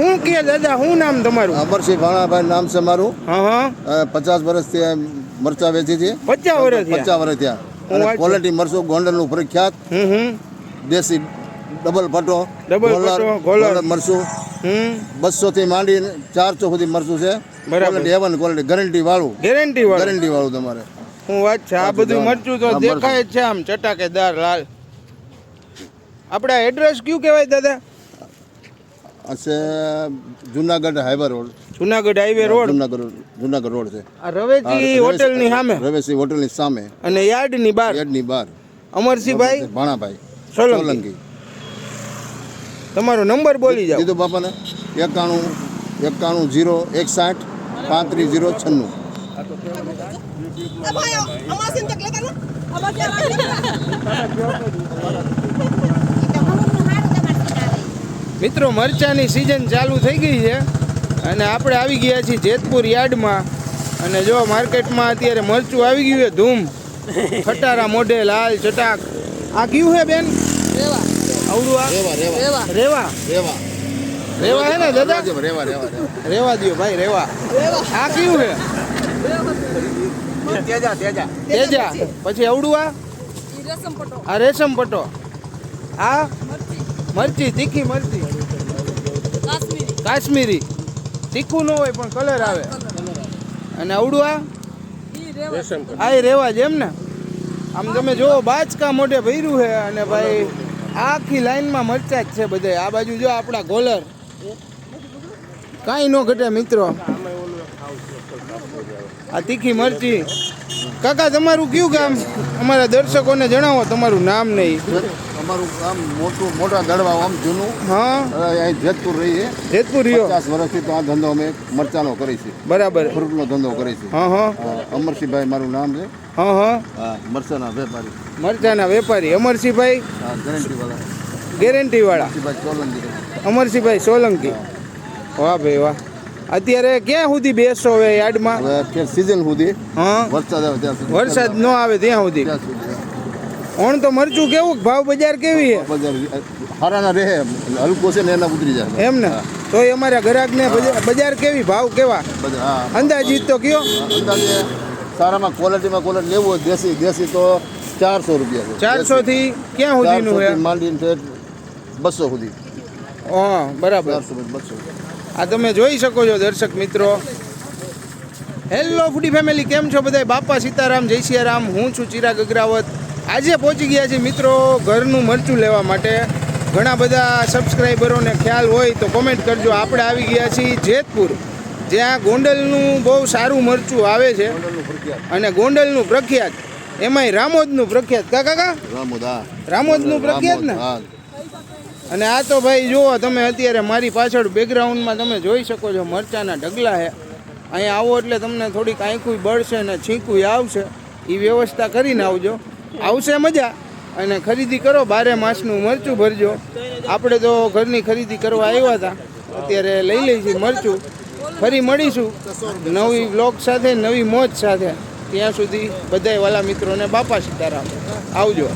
શું કે દાદા હું નામ તમારું? અમરસિંહ ભાણાભાઈ નામ છે મારું. હા હા. પચાસ વર્ષથી મરચા વેચી છે. પચાસ વર્ષ પચાસ વર્ષ થયા હું. ક્વોલિટી મરચું ગોંડલનું પ્રખ્યાત. હમ હમ. દેશી ડબલ ફટો ડબલ મરચું. બસો થી માંડી ચારસો સુધી મરચું છે. બરાબર. હેવન ક્વોલિટી ગેરંટી વાળું. ગેરંટી વાળું. ગેરંટી વાળું તમારે. હું વાત છે આ બધું મરચું તો દેખાય છે આમ ચટાકેદાર લાલ. આપડા એડ્રેસ કયું કહેવાય દાદા? છે Junagadh highway road Junagadh highway road Junagadh Junagadh road છે. આ રવેચી હોટલની સામે? રવેશી હોટલની સામે. અને યાર્ડની બહાર? ની બહાર. અમરસિંહભાઈ? ભાણાભાઈ. સોલંકી. સોલંકી. તમારો નંબર બોલી જાઓ. દીધો બાપાને. એકાણું એકાણું જીરો એકસાઠ પાંત્રીસ જીરો છન્નું. અમાર સિમ તક લેતા ને અમાર મિત્રો મરચાંની સિઝન ચાલુ થઈ ગઈ છે અને આપણે આવી ગયા છીએ જેતપુર યાર્ડમાં. અને જો માર્કેટમાં અત્યારે મરચું આવી ગયું છે ધૂમ. ખટારા મોઢે લાલ ચટાક. આ કયું છે બેન? રેવા રેવા. રેવા. રેવા? રેવા. હે ને દાદા? રેવા રેવા રેવા દ્યો ભાઈ રેવા. આ કયું છે? તેજા તેજા. તેજા. પછી અવડુઆ આ? રેશમ પટો. આ રેશમ પટ્ટો આ? મરચી તીખી મરચી. કાશ્મીરી. તીખું ન હોય પણ કલર આવે. અને આવડું આ? આ એ રેવા જેમ ને? આમ તમે જુઓ બાચકા મોઢે ભર્યું છે અને ભાઈ, આખી લાઈનમાં મરચા જ છે બધે આ બાજુ જો આપણા ગોલર કાંઈ ન ઘટે મિત્રો. આ તીખી મરચી. કાકા, તમારું કયું કામ અમારા દર્શકોને જણાવો, તમારું નામ નહીં અમારું આમ મોટું મોટા દડવા આમ જૂનું. હા. અહીં જેતપુર રહીએ. જેતપુર રહ્યો? પચાસ વર્ષથી તો આ ધંધો અમે મરચાનો કરી છે. બરાબર. ફ્રૂટનો ધંધો કરી છે. હા હા. અમરસિંહભાઈ મારું નામ છે. હા હા. હા મરચાના વેપારી. મરચાના વેપારી. અમરસિંહભાઈ? ગેરંટીવાળા. ગેરંટીવાળા. વાળા ગેરંટી અમરસિંહભાઈ સોલંકી. વાહ ભાઈ વાહ. અત્યારે ક્યાં સુધી બેસો હવે યાર્ડમાં? સિઝન સુધી. હા. વરસાદ આવે ત્યાં વરસાદ ન આવે ત્યાં સુધી. ઓણ તો મરચું કેવું? ભાવ બજાર કેવી છે? હારાના રહે. હલકો છે ને એના ઉતરી જાય. એમ ને? તો એ અમારા ગ્રાહકને બજાર- બજાર કેવી? ભાવ કેવા? અંદાજીત તો કયો? અંદાજે સારામાં ક્વોલિટીમાં ક્વોલિટી લેવું હોય દેશી દેશી તો ચારસો રૂપિયા છે. ચારસો થી ક્યાં સુધીનું છે માંડીને બસો સુધી. હા બરાબર. બસો આ તમે જોઈ શકો છો દર્શક મિત્રો. હેલો ફૂડી ફેમિલી કેમ છો બધા બાપા સીતારામ જય સિયારામ. હું છું ચિરાગ અગ્રાવત. આજે પહોંચી ગયા છીએ મિત્રો ઘરનું મરચું લેવા માટે. ઘણા બધા સબસ્ક્રાઈબરોને ખ્યાલ હોય તો કોમેન્ટ કરજો. આપણે આવી ગયા છીએ જેતપુર જ્યાં ગોંડલનું બહુ સારું મરચું આવે છે અને ગોંડલનું પ્રખ્યાત. એમાંય રામોદનું પ્રખ્યાત. કા કાકા રામોદ રામોદનું પ્રખ્યાત ને? અને આ તો ભાઈ જુઓ તમે અત્યારે મારી પાછળ બેકગ્રાઉન્ડમાં તમે જોઈ શકો છો મરચાના ઢગલા છે અહીંયા આવો એટલે તમને થોડીક આંખું બળશે અને છીંકું આવશે. એ વ્યવસ્થા કરીને આવજો. આવશે મજા. અને ખરીદી કરો, બારે માસનું મરચું ભરજો. આપણે તો ઘરની ખરીદી કરવા આવ્યા હતા. અત્યારે લઈ લઈશું મરચું. ફરી મળીશું નવી બ્લોગ સાથે, નવી મોજ સાથે. ત્યાં સુધી બધાય વાલા મિત્રોને બાપા સીતારામ. આવજો.